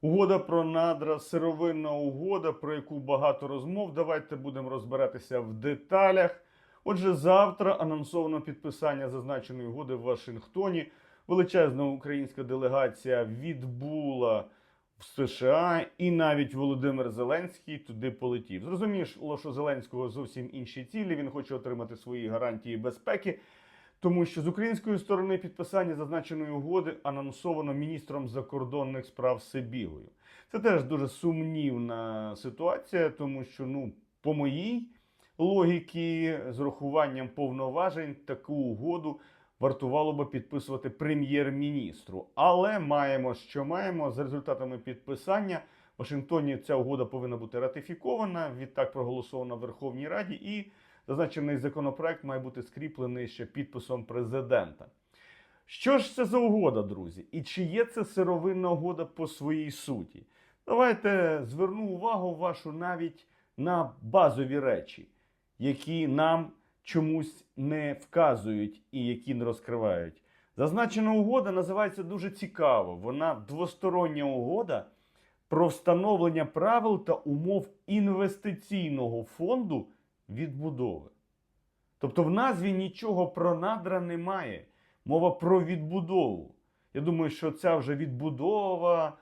Угода про надра, сировинна угода, про яку багато розмов. Давайте будемо розбиратися в деталях. Отже, завтра анонсовано підписання зазначеної угоди в Вашингтоні. Величезна українська делегація відбула в США, і навіть Володимир Зеленський туди полетів. Зрозуміло, що Зеленського зовсім інші цілі. Він хоче отримати свої гарантії безпеки. Тому що з української сторони підписання зазначеної угоди анонсовано міністром закордонних справ Сибігою. Це теж дуже сумнівна ситуація, тому що, ну, по моїй логіці, з урахуванням повноважень, таку угоду вартувало би підписувати прем'єр-міністру. Але маємо, що маємо за результатами підписання. В Вашингтоні ця угода повинна бути ратифікована, відтак проголосована в Верховній Раді, і зазначений законопроект має бути скріплений ще підписом президента. Що ж це за угода, друзі? І чи є це сировинна угода по своїй суті? Давайте зверну увагу вашу навіть на базові речі, які нам чомусь не вказують і які не розкривають. Зазначена угода називається дуже цікаво. Вона двостороння угода про встановлення правил та умов інвестиційного фонду відбудови. Тобто в назві нічого про надра немає. Мова про відбудову. Я думаю, що ця вже відбудова,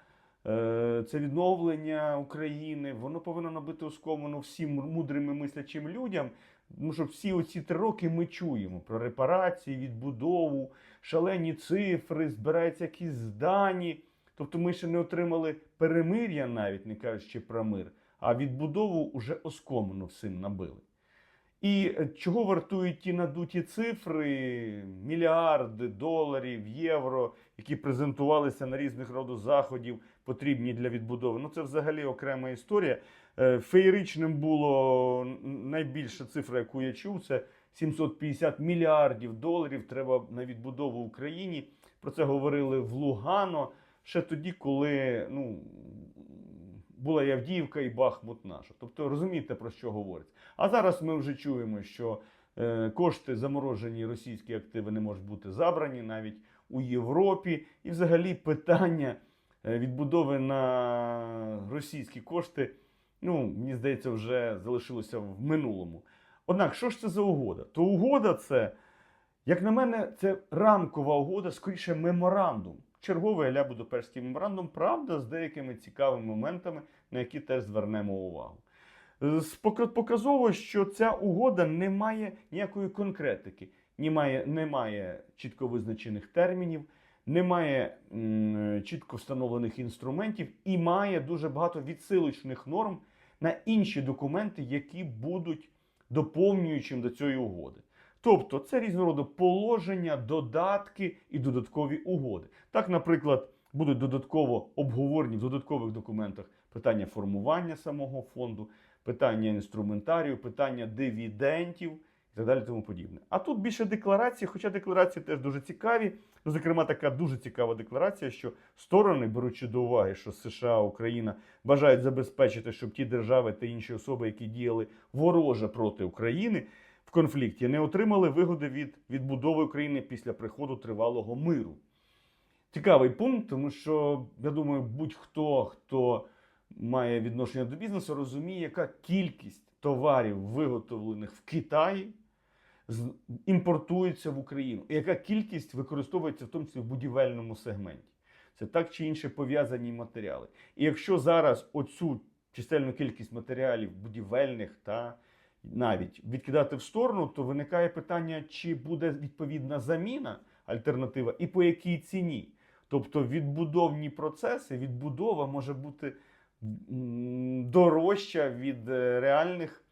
е, це відновлення України, воно повинно набити оскомину всім мудрим і мислячим людям. Тому що всі оці три роки ми чуємо про репарації, відбудову, шалені цифри, збираються якісь здані. Тобто ми ще не отримали перемир'я, навіть не кажучи про мир, а відбудову вже оскомину всім набили. І е, чого вартують ті надуті цифри, мільярди доларів, євро, які презентувалися на різних роду заходів, потрібні для відбудови. Ну це взагалі окрема історія. Е, Феєричним було найбільша цифра, яку я чув, це 750 мільярдів доларів треба на відбудову в Україні. Про це говорили в Лугано ще тоді, коли ну, була і Авдіївка і Бахмут наша. Тобто розумієте, про що говориться. А зараз ми вже чуємо, що е, кошти заморожені російські активи не можуть бути забрані навіть у Європі. І взагалі питання е, відбудови на російські кошти, ну, мені здається, вже залишилося в минулому. Однак, що ж це за угода? То угода це, як на мене, це рамкова угода, скоріше меморандум. Черговий аля Будапештський меморандум, правда, з деякими цікавими моментами, на які теж звернемо увагу. Показово, що ця угода не має ніякої конкретики, немає, немає чітко визначених термінів, немає м, чітко встановлених інструментів і має дуже багато відсилочних норм на інші документи, які будуть доповнюючим до цієї угоди. Тобто це різного роду положення, додатки і додаткові угоди. Так, наприклад, будуть додатково обговорені в додаткових документах питання формування самого фонду, питання інструментарію, питання дивідентів і так далі тому подібне. А тут більше декларації, хоча декларації теж дуже цікаві. Ну, зокрема, така дуже цікава декларація, що сторони, беручи до уваги, що США, Україна бажають забезпечити, щоб ті держави та інші особи, які діяли вороже проти України в конфлікті, не отримали вигоди від відбудови України після приходу тривалого миру. Цікавий пункт, тому що я думаю, будь-хто, хто має відношення до бізнесу, розуміє, яка кількість товарів, виготовлених в Китаї, імпортується в Україну, і яка кількість використовується в тому числі в будівельному сегменті. Це так чи інше пов'язані матеріали. І якщо зараз оцю чисельну кількість матеріалів будівельних та навіть відкидати в сторону, то виникає питання, чи буде відповідна заміна, альтернатива, і по якій ціні. Тобто відбудовні процеси, відбудова може бути дорожча від е, реальних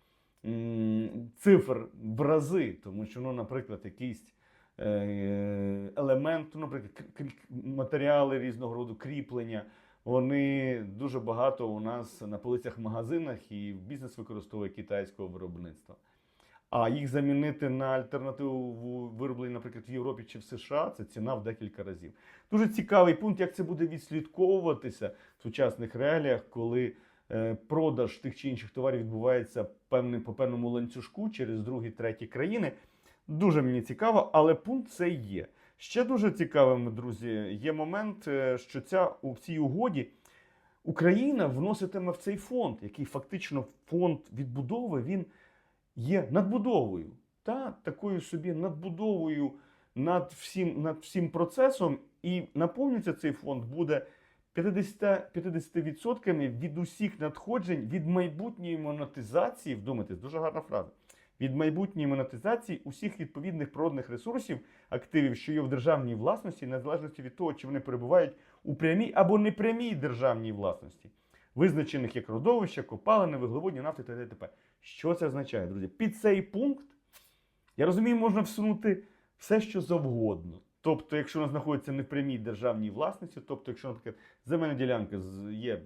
цифр в рази, тому що, ну, наприклад, якийсь е, елемент, ну, наприклад, матеріали різного роду кріплення, вони дуже багато у нас на полицях в магазинах і бізнес використовує китайського виробництва. А їх замінити на альтернативу вироблення, наприклад, в Європі чи в США, це ціна в декілька разів. Дуже цікавий пункт, як це буде відслідковуватися в сучасних реаліях, коли е, продаж тих чи інших товарів відбувається певним, по певному ланцюжку через другі, треті країни. Дуже мені цікаво, але пункт цей є. Ще дуже цікавим, друзі, є момент, е, що ця у цій угоді Україна вноситиме в цей фонд, який фактично фонд відбудови, він є надбудовою, та такою собі надбудовою над всім, над всім процесом, і наповнюється цей фонд буде 50%, 50% від усіх надходжень від майбутньої монетизації. Вдумайтесь, дуже гарна фраза. Від майбутньої монетизації усіх відповідних природних ресурсів, активів, що є в державній власності, незалежності від того, чи вони перебувають у прямій або непрямій державній власності, визначених як родовища, копалини, вуглеводні, нафти та т.д. Що це означає, друзі? Під цей пункт, я розумію, можна всунути все, що завгодно. Тобто, якщо вона знаходиться не в прямій державній власності, тобто, якщо, наприклад, земельна ділянка є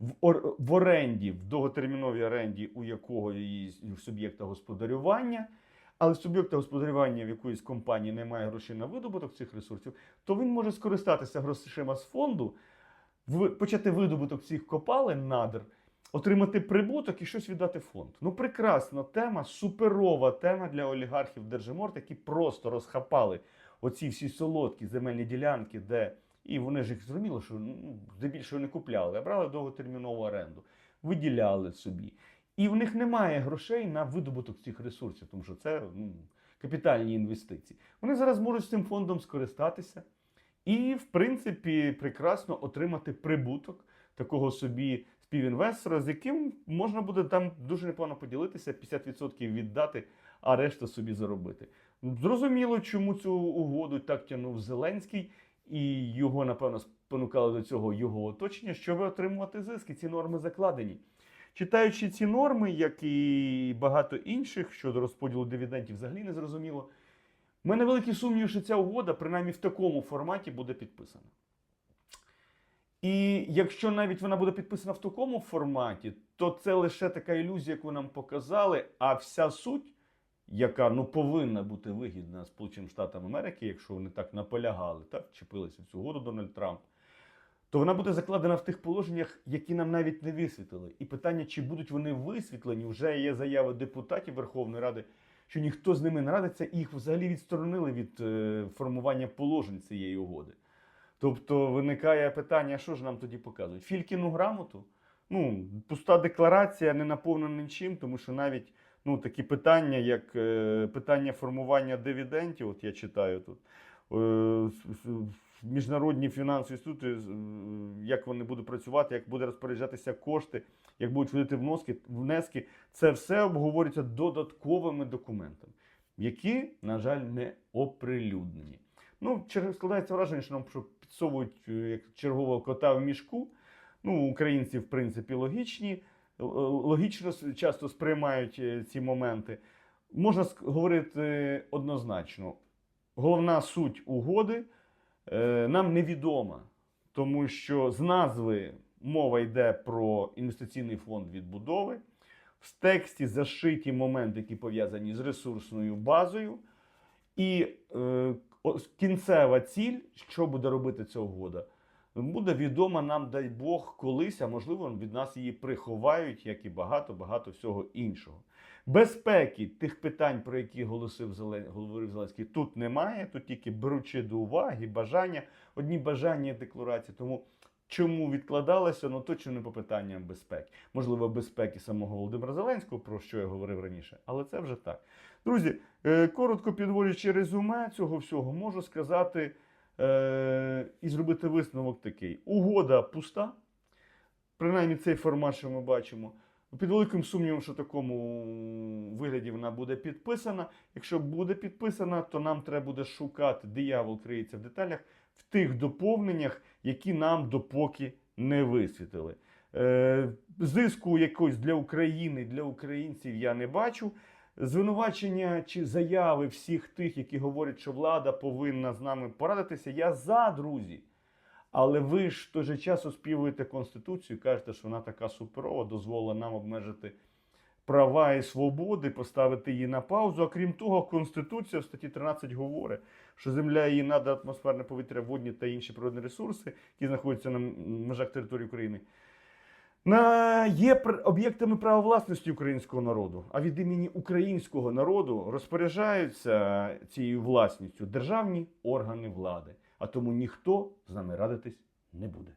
в, ор- в оренді, в довготерміновій оренді, у якого її суб'єкта господарювання, але суб'єкта господарювання в якоїсь компанії немає грошей на видобуток цих ресурсів, то він може скористатися грошима з фонду, почати видобуток цих копалин надр, отримати прибуток і щось віддати фонд. Ну, прекрасна тема, суперова тема для олігархів Держиморт, які просто розхапали оці всі солодкі земельні ділянки, де і вони ж їх зрозуміло, що ну, здебільшого не купляли, а брали довготермінову оренду, виділяли собі. І в них немає грошей на видобуток цих ресурсів, тому що це ну, капітальні інвестиції. Вони зараз можуть цим фондом скористатися і, в принципі, прекрасно отримати прибуток такого собі співінвестора, з яким можна буде там дуже непогано поділитися, 50% віддати, а решту собі заробити. Зрозуміло, чому цю угоду так тягнув Зеленський, і його, напевно, спонукало до цього його оточення, щоб отримувати зиски. Ці норми закладені. Читаючи ці норми, як і багато інших щодо розподілу дивідендів, взагалі не зрозуміло. У мене великі сумніви, що ця угода, принаймні в такому форматі, буде підписана. І якщо навіть вона буде підписана в такому форматі, то це лише така ілюзія, яку нам показали. А вся суть, яка ну повинна бути вигідна Сполученим Штатам Америки, якщо вони так наполягали, так вчепилися в цю угоду Дональд Трамп, то вона буде закладена в тих положеннях, які нам навіть не висвітлили. І питання, чи будуть вони висвітлені, вже є заяви депутатів Верховної Ради, що ніхто з ними не радиться, і їх взагалі відсторонили від е, формування положень цієї угоди. Тобто виникає питання, що ж нам тоді показують? Фількіну грамоту? Ну, пуста декларація, не наповнена нічим, тому що навіть ну, такі питання, як е, питання формування дивідендів, от я читаю тут. е, Міжнародні фінансові інститути, як вони будуть працювати, як буде розпоряджатися кошти, як будуть вводити вноски, внески, це все обговорюється додатковими документами, які, на жаль, не оприлюднені. Ну, складається враження, що нам підсовують е, як чергового кота в мішку. Ну, українці, в принципі, логічні, логічно часто сприймають е, ці моменти. Можна говорити однозначно. Головна суть угоди е, нам невідома, тому що з назви мова йде про інвестиційний фонд відбудови. В тексті зашиті моменти, які пов'язані з ресурсною базою. І е, кінцева ціль, що буде робити ця угода, буде відома нам, дай Бог, колись, а можливо, від нас її приховають, як і багато-багато всього іншого. Безпеки тих питань, про які голосив Зелен... говорив Зеленський, тут немає. Тут тільки беручи до уваги, бажання, одні бажання декларації. Тому чому відкладалося, ну точно не по питанням безпеки. Можливо, безпеки самого Володимира Зеленського, про що я говорив раніше, але це вже так. Друзі, е, коротко підводячи резюме цього всього, можу сказати е, і зробити висновок такий: угода пуста. Принаймні цей формат, що ми бачимо. Під великим сумнівом, що в такому вигляді вона буде підписана. Якщо буде підписана, то нам треба буде шукати, диявол криється в деталях, в тих доповненнях, які нам допоки не висвітили. Е, зиску якось для України, для українців я не бачу. Звинувачення чи заяви всіх тих, які говорять, що влада повинна з нами порадитися, я за, друзі. Але ви ж в той же час оспівуєте Конституцію, кажете, що вона така суперова, дозволила нам обмежити права і свободи, поставити її на паузу. А крім того, Конституція в статті 13 говорить, що земля, її надра, атмосферне повітря, водні та інші природні ресурси, які знаходяться на межах території України, є пр- об'єктами права власності українського народу. А від імені українського народу розпоряджаються цією власністю державні органи влади. А тому ніхто з нами радитись не буде.